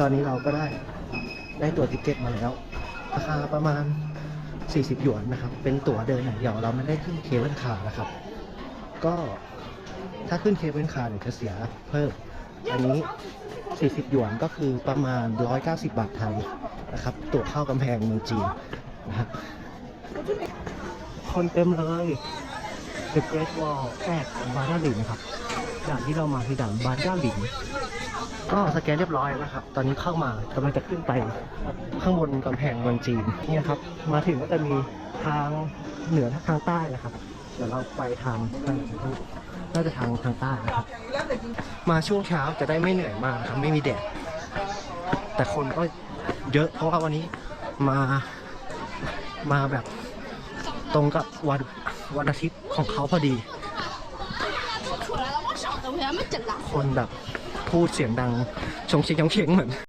ตอนนี้เราก็ได้ได้ตั๋วติเก็ตมาแล้ว ราคาประมาณ 40 หยวนนะครับ เป็นตั๋วเดินอย่างเดียวเราไม่ได้ขึ้นเคเบิลคาร์นะครับ ก็ถ้าขึ้นเคเบิลคาร์เนี่ยจะเสียเพิ่ม อันนี้ 40 หยวนก็คือประมาณ 190 บาทไทยนะครับ ตั๋วเข้ากำแพงเมืองจีนนะครับ คนเต็มเลย The Great Wall แอดบาร์ด้าหลิงครับด่านที่เรามาคือด่านบาร์ด้าหลิง ก็สแกนเรียบร้อยนะครับ ตอนนี้เข้ามากำลังจะขึ้นไป ข้างบนกำแพงเมืองจีนเนี่ยครับ มาถึงก็จะมีทางเหนือทางใต้นะครับ เดี๋ยวเราไปทางน่าจะทางทางใต้นะครับ มาช่วงเช้าจะได้ไม่เหนื่อยมากครับไม่มีแดด แต่คนก็เยอะเพราะว่าวันนี้มามาแบบตรงกับวันวันอาทิตย์ของเขาพอดี คนแบบ พูดเสียงดังชงเชงชงเชงเหมือน